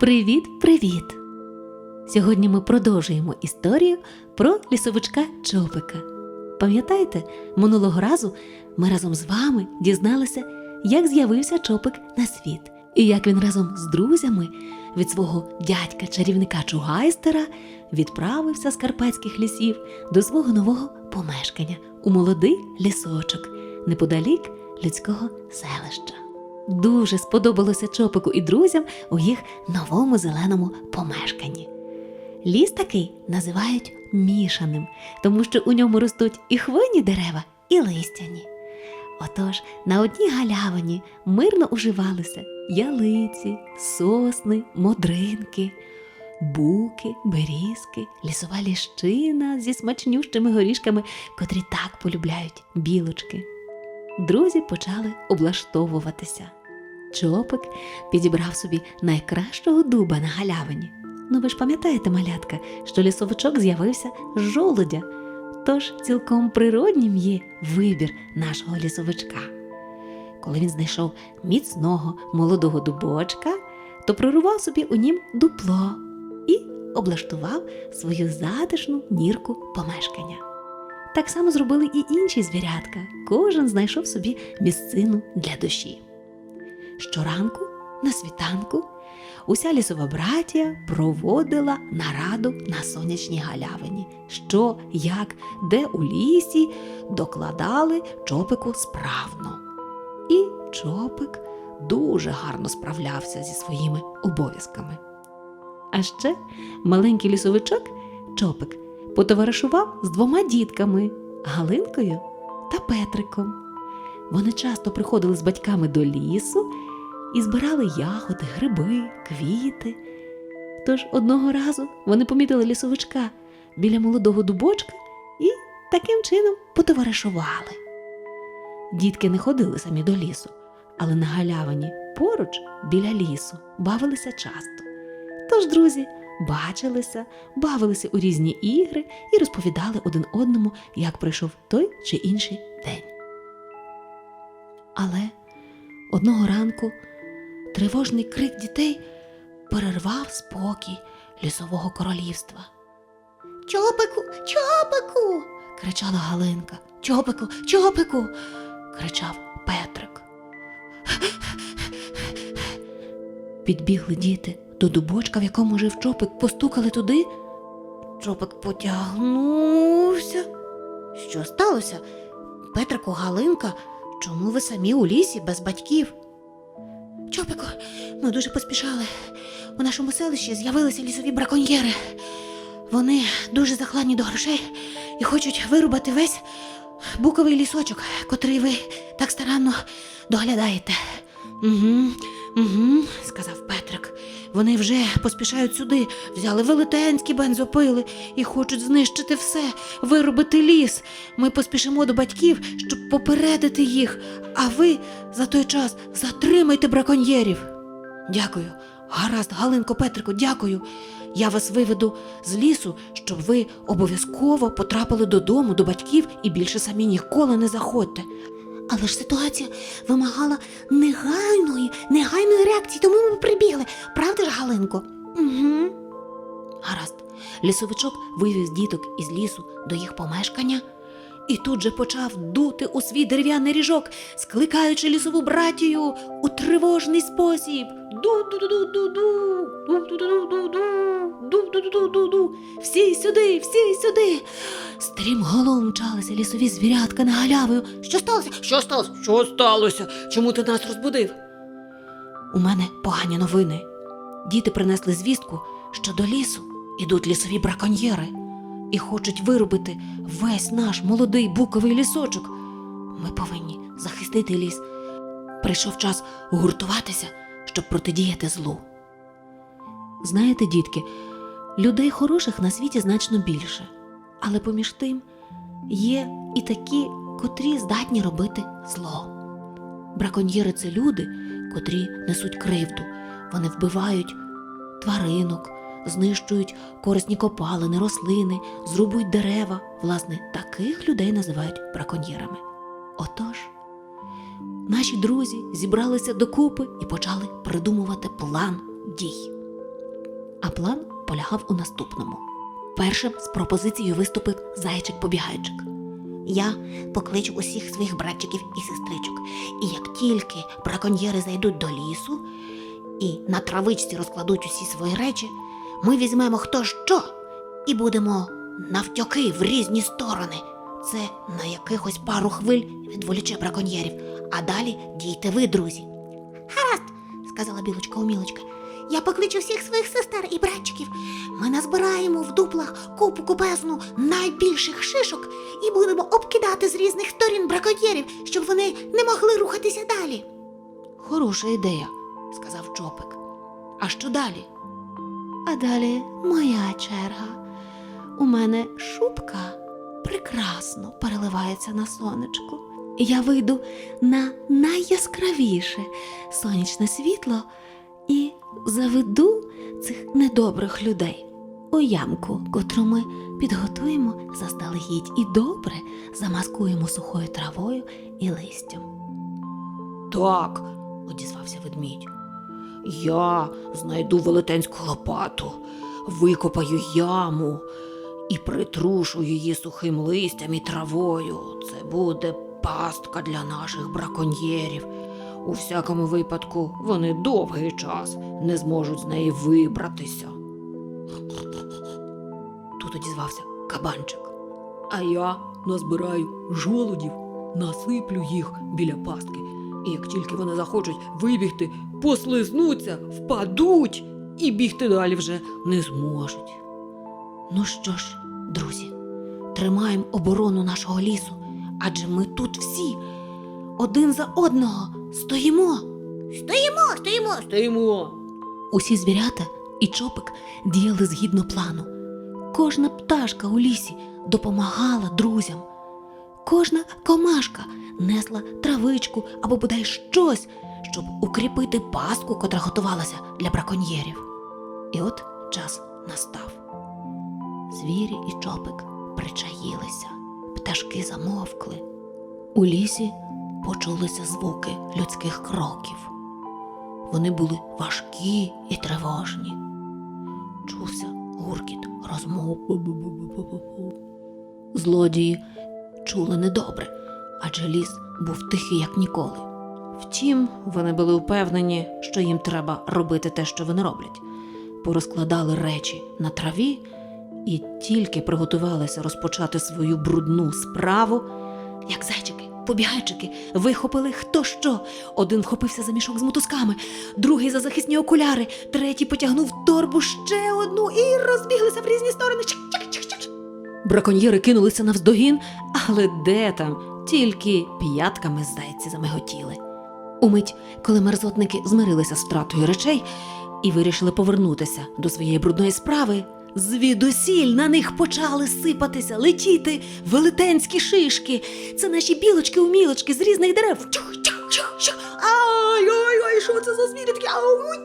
Привіт-привіт! Сьогодні ми продовжуємо історію про лісовичка Чопика. Пам'ятаєте, минулого разу ми разом з вами дізналися, як з'явився Чопик на світ, і як він разом з друзями від свого дядька чарівника Чугайстера відправився з карпатських лісів до свого нового помешкання у молодий лісочок неподалік людського селища. Дуже сподобалося Чопику і друзям у їх новому зеленому помешканні. Ліс такий називають мішаним, тому що у ньому ростуть і хвойні дерева, і листяні. Отож, на одній галявині мирно уживалися ялиці, сосни, модринки, буки, берізки, лісова ліщина зі смачнющими горішками, котрі так полюбляють білочки. Друзі почали облаштовуватися. Чопик підібрав собі найкращого дуба на галявині. Ну ви ж пам'ятаєте, малятка, що лісовичок з'явився з жолудя, тож цілком природнім є вибір нашого лісовичка. Коли він знайшов міцного молодого дубочка, то прорував собі у нім дупло і облаштував свою затишну нірку помешкання. Так само зробили і інші звірятка. Кожен знайшов собі місцину для душі. Щоранку, на світанку, уся лісова братія проводила нараду на сонячній галявині, що, як, де у лісі докладали чопику справно. І чопик дуже гарно справлявся зі своїми обов'язками. А ще маленький лісовичок чопик потоваришував з двома дітками Галинкою та Петриком. Вони часто приходили з батьками до лісу і збирали ягоди, гриби, квіти. Тож одного разу вони помітили лісовичка біля молодого дубочка і таким чином потоваришували. Дітки не ходили самі до лісу, але на галявині поруч біля лісу бавилися часто. Тож друзі бачилися, бавилися у різні ігри і розповідали один одному, як пройшов той чи інший день. Але одного ранку тривожний крик дітей перервав спокій лісового королівства. Чопику, чопику. кричала Галинка. Чопику, чопику. кричав Петрик. Підбігли діти до дубочка, в якому жив чопик, постукали туди. Чопик потягнувся. Що сталося? Петрику Галинка, чому ви самі у лісі без батьків? Чопику, ми дуже поспішали. У нашому селищі з'явилися лісові браконьєри. Вони дуже захланні до грошей і хочуть вирубати весь буковий лісочок, котрий ви так старанно доглядаєте. Угу, угу, сказав Петрик. Вони вже поспішають сюди, взяли велетенські бензопили і хочуть знищити все, виробити ліс. Ми поспішимо до батьків, щоб попередити їх, а ви за той час затримайте браконьєрів. Дякую. Гаразд, Галинко Петрику, дякую. Я вас виведу з лісу, щоб ви обов'язково потрапили додому до батьків і більше самі ніколи не заходьте. Але ж ситуація вимагала негайної, негайної реакції, тому ми прибігли. Правда ж, Галинко? Угу. Гаразд. Лісовичок вивіз діток із лісу до їх помешкання і тут же почав дути у свій дерев'яний ріжок, скликаючи лісову братію у тривожний спосіб. Ду-ду-ду-ду-ду, ду-ду-ду-ду-ду. Всі сюди, всі сюди. Стрімголом мчалися лісові звірятка на галявою. Що сталося? Що сталося? Що сталося? Чому ти нас розбудив? У мене погані новини. Діти принесли звістку, що до лісу ідуть лісові браконьєри і хочуть виробити весь наш молодий буковий лісочок. Ми повинні захистити ліс. Прийшов час гуртуватися, щоб протидіяти злу. Знаєте, дітки, людей хороших на світі значно більше, але поміж тим є і такі, котрі здатні робити зло. Браконьєри це люди, котрі несуть кривду, вони вбивають тваринок, знищують корисні копалини, рослини, зрубують дерева. Власне, таких людей називають браконьєрами. Отож, наші друзі зібралися докупи і почали придумувати план дій. А план полягав у наступному. Першим з пропозицією виступив зайчик-побігайчик. Я покличу усіх своїх братчиків і сестричок. І як тільки браконьєри зайдуть до лісу і на травичці розкладуть усі свої речі, ми візьмемо хто що і будемо навтьоки в різні сторони. Це на якихось пару хвиль відволіче браконьєрів, а далі дійте ви, друзі. Гаразд, сказала білочка умілочка. Я покличу всіх своїх сестер і братчиків. Ми назбираємо в дуплах купу купезну найбільших шишок і будемо обкидати з різних сторін браконьєрів, щоб вони не могли рухатися далі. Хороша ідея, сказав Чопик. А що далі? А далі моя черга. У мене шубка прекрасно переливається на сонечку. Я вийду на найяскравіше сонячне світло і заведу цих недобрих людей у ямку, котру ми підготуємо заздалегідь і добре замаскуємо сухою травою і листям. Так, одізвався ведмідь. Я знайду велетенську лопату, викопаю яму і притрушу її сухим листям і травою. Це буде пастка для наших браконьєрів. У всякому випадку вони довгий час не зможуть з неї вибратися. Тут одізвався кабанчик. А я назбираю жолудів, насиплю їх біля пастки. І як тільки вони захочуть вибігти, послизнуться, впадуть і бігти далі вже не зможуть. Ну що ж, друзі, тримаємо оборону нашого лісу, адже ми тут всі один за одного стоїмо. Стоїмо, стоїмо, стоїмо. Усі звірята і чопик діяли згідно плану. Кожна пташка у лісі допомагала друзям. Кожна комашка несла травичку або бодай щось, щоб укріпити пастку, котра готувалася для браконьєрів. І от час настав. Звірі і чопик причаїлися, пташки замовкли. У лісі почулися звуки людських кроків. Вони були важкі і тривожні. Чувся гуркіт розмов. Злодії чули недобре, адже ліс був тихий, як ніколи. Втім, вони були впевнені, що їм треба робити те, що вони роблять. Порозкладали речі на траві і тільки приготувалися розпочати свою брудну справу, як зайчики, побігайчики, вихопили хто що. Один вхопився за мішок з мотузками, другий за захисні окуляри, третій потягнув торбу ще одну і розбіглися в різні сторони. Чик-чик-чик-чик. Браконьєри кинулися навздогін, але де там, тільки п'ятками зайці замиготіли. Умить, коли мерзотники змирилися з втратою речей і вирішили повернутися до своєї брудної справи, звідусіль на них почали сипатися, летіти велетенські шишки. Це наші білочки-умілочки з різних дерев. Чух, чух, чух, чух. Ай, ай, ай, що це за звірі такі? Ой,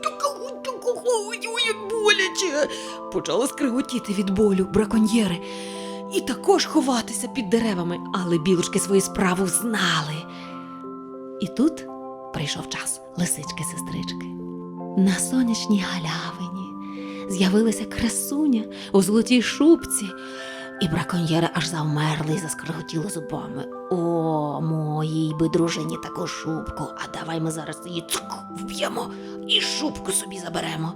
ой, ой, як боляче. Почали скриготіти від болю браконьєри і також ховатися під деревами, але білочки свою справу знали. І тут прийшов час лисички-сестрички. На сонячній галявині з'явилася красуня у золотій шубці, і браконьєри аж завмерли і заскриготіли зубами. О, моїй би дружині таку шубку, а давай ми зараз її цук вб'ємо і шубку собі заберемо.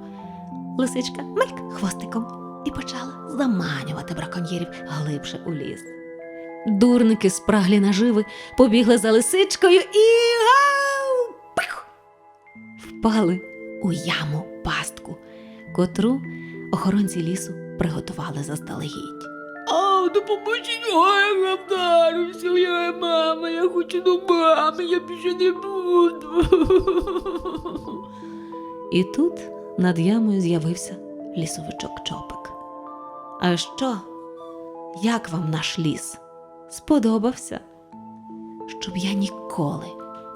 Лисичка мельк хвостиком і почала заманювати браконьєрів глибше у ліс. Дурники спраглі наживи побігли за лисичкою і гау! Пих! впали у яму пастку, котру охоронці лісу приготували заздалегідь. А, допоможіть, ой, я вдарився, я мама, я хочу до мами, я більше не буду. І тут над ямою з'явився лісовичок Чопик. А що? Як вам наш ліс? Сподобався? Щоб я ніколи,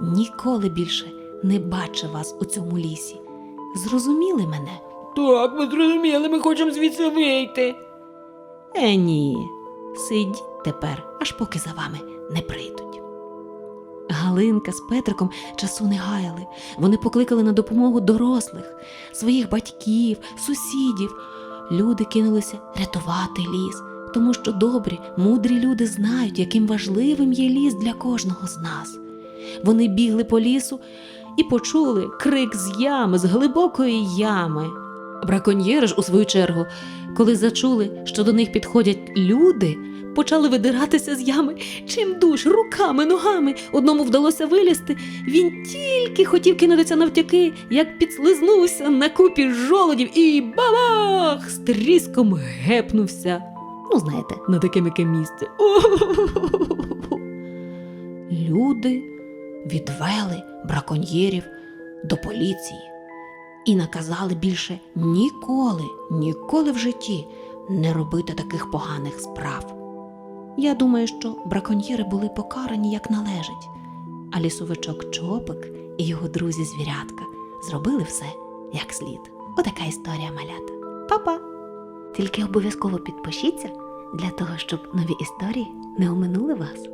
ніколи більше не бачив вас у цьому лісі. Зрозуміли мене? Так, ми зрозуміли, ми хочемо звідси вийти. Е, ні. Сидіть тепер, аж поки за вами не прийдуть. Галинка з Петриком часу не гаяли. Вони покликали на допомогу дорослих, своїх батьків, сусідів. Люди кинулися рятувати ліс, тому що добрі, мудрі люди знають, яким важливим є ліс для кожного з нас. Вони бігли по лісу і почули крик з ями, з глибокої ями. Браконьєри ж, у свою чергу, коли зачули, що до них підходять люди, почали видиратися з ями чим душ, руками, ногами. Одному вдалося вилізти. Він тільки хотів кинутися навтяки, як підслизнувся на купі жолодів і бабах! з тріском гепнувся. Ну, знаєте, на таке м'яке місце. Люди відвели браконьєрів до поліції і наказали більше ніколи, ніколи в житті не робити таких поганих справ. Я думаю, що браконьєри були покарані як належить, а лісовичок Чопик і його друзі звірятка зробили все як слід. Отака історія малята. Па-па! Тільки обов'язково підпишіться для того, щоб нові історії не оминули вас.